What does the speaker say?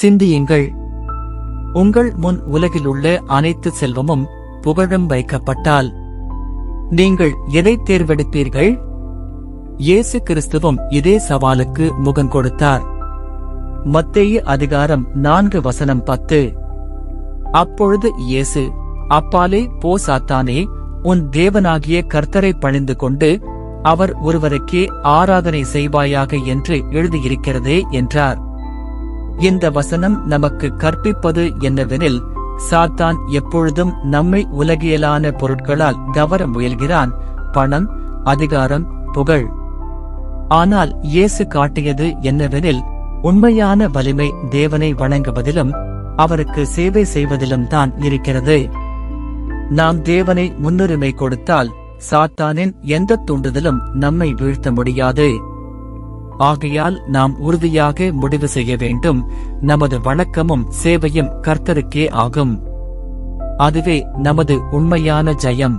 சிந்தியுங்கள். உங்கள் முன் உலகிலுள்ள அனைத்து செல்வமும் புகழும் வைக்கப்பட்டால் நீங்கள் எதை தேர்வெடுப்பீர்கள் இயேசு கிறிஸ்துவும் இதே சவாலுக்கு முகம் கொடுத்தார். மத்தேயு அதிகாரம் நான்கு வசனம் பத்து. அப்பொழுது இயேசு அப்பாலே போ சாத்தானே உன் தேவனாகிய கர்த்தரை பணிந்து கொண்டு அவர் ஒருவருக்கே ஆராதனை செய்வாயாக என்று எழுதியிருக்கிறதே என்றார். இந்த வசனம் நமக்கு கற்பிப்பது என்னவெனில் சாத்தான் எப்பொழுதும் நம்மை உலகியலான பொருட்களால் கவர முயல்கிறான் பணம் அதிகாரம் புகழ். ஆனால் இயேசு காட்டியது என்னவெனில் உண்மையான வலிமை தேவனை வணங்குவதிலும் அவருக்கு சேவை செய்வதிலும் தான் இருக்கிறது. நாம் தேவனை முன்னுரிமை கொடுத்தால் சாத்தானின் எந்த தூண்டுதலும் நம்மை வீழ்த்த முடியாது. ஆகையால் நாம் உறுதியாக முடிவு செய்ய வேண்டும். நமது வணக்கமும் சேவையும் கர்த்தருக்கே ஆகும். அதுவே நமது உண்மையான ஜெயம்.